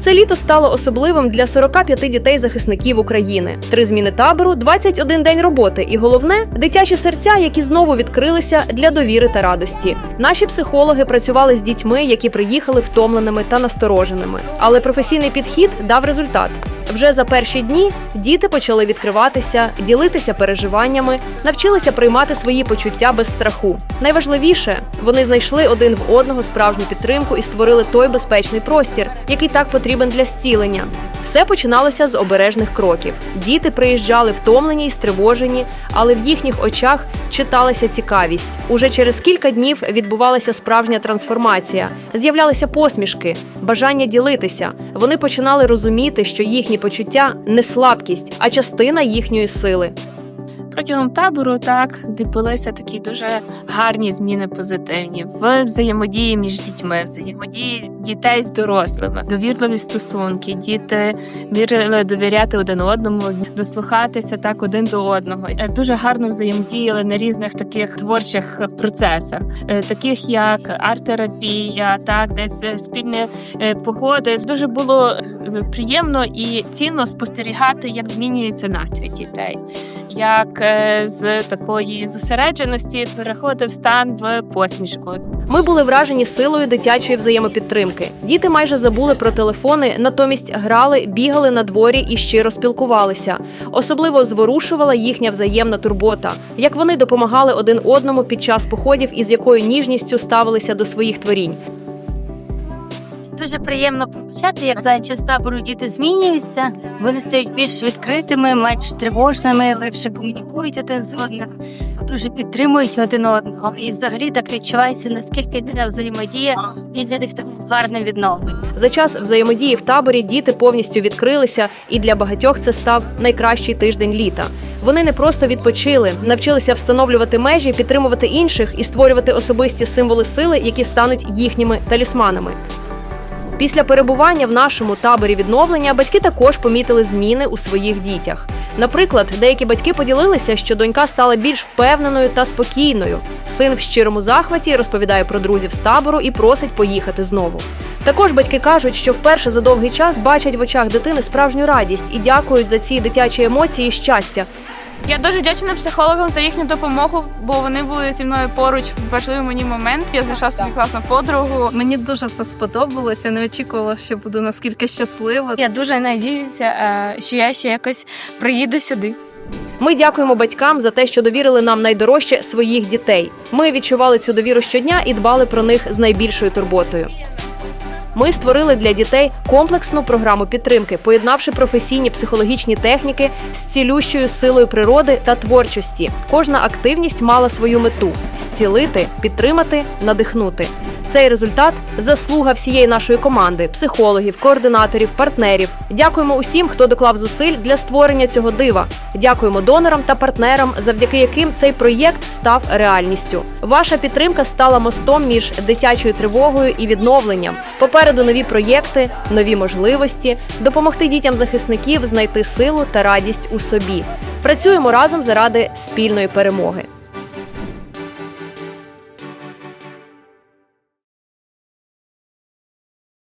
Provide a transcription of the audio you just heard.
Це літо стало особливим для 45 дітей-захисників України. Три зміни табору, 21 день роботи, і головне дитячі серця, які знову відкрилися для довіри та радості. Наші психологи працювали з дітьми, які приїхали втомленими та настороженими. Але професійний підхід дав результат. Вже за перші дні діти почали відкриватися, ділитися переживаннями, навчилися приймати свої почуття без страху. Найважливіше, вони знайшли один в одного справжню підтримку і створили той безпечний простір, який так потрібен для зцілення. Все починалося з обережних кроків. Діти приїжджали втомлені й стривожені, але в їхніх очах читалася цікавість. Уже через кілька днів відбувалася справжня трансформація. З'являлися посмішки, бажання ділитися. Вони починали розуміти, що їхні почуття не слабкість, а частина їхньої сили. Протягом табору так відбулися такі дуже гарні зміни позитивні в взаємодії між дітьми, взаємодії дітей з дорослими, довірливі стосунки. Діти вірили довіряти один одному, дослухатися так один до одного. Е, Дуже гарно взаємодіяли на різних таких творчих процесах, е, таких як арт-терапія, так десь е, спільні погоди. Дуже було приємно і цінно спостерігати, як змінюється настрій дітей як е, з такої зосередженості переходив стан в посмішку. Ми були вражені силою дитячої взаємопідтримки. Діти майже забули про телефони, натомість грали, бігали на дворі і щиро спілкувалися. Особливо зворушувала їхня взаємна турбота, як вони допомагали один одному під час походів і з якою ніжністю ставилися до своїх творінь. Дуже приємно помічати, як за час табору діти змінюються, вони стають більш відкритими, менш тривожними, легше комунікують один з одним, дуже підтримують один одного. І взагалі так відчувається, наскільки ця взаємодія і для них таким гарним відновленням. За час взаємодії в таборі діти повністю відкрилися, і для багатьох це став найкращий тиждень літа. Вони не просто відпочили, навчилися встановлювати межі, підтримувати інших і створювати особисті символи сили, які стануть їхніми талісманами. Після перебування в нашому таборі відновлення батьки також помітили зміни у своїх дітях. Наприклад, деякі батьки поділилися, що донька стала більш впевненою та спокійною. Син в щирому захваті розповідає про друзів з табору і просить поїхати знову. Також батьки кажуть, що вперше за довгий час бачать в очах дитини справжню радість і дякують за ці дитячі емоції і щастя. Я дуже вдячна психологам за їхню допомогу, бо вони були зі мною поруч в важливий мені момент. Я знайшла собі класну подругу. Мені дуже все сподобалося. Не очікувала, що буду наскільки щаслива. Я дуже надіюся, е, що я ще якось приїду сюди. Ми дякуємо батькам за те, що довірили нам найдорожче своїх дітей. Ми відчували цю довіру щодня і дбали про них з найбільшою турботою. Ми створили для дітей комплексну програму підтримки, поєднавши професійні психологічні техніки з цілющою силою природи та творчості. Кожна активність мала свою мету зцілити, підтримати, надихнути. Цей результат заслуга всієї нашої команди, психологів, координаторів, партнерів. Дякуємо усім, хто доклав зусиль для створення цього дива. Дякуємо донорам та партнерам, завдяки яким цей проєкт став реальністю. Ваша підтримка стала мостом між дитячою тривогою і відновленням. Попереду нові проєкти, нові можливості, допомогти дітям захисників знайти силу та радість у собі. Працюємо разом заради спільної перемоги.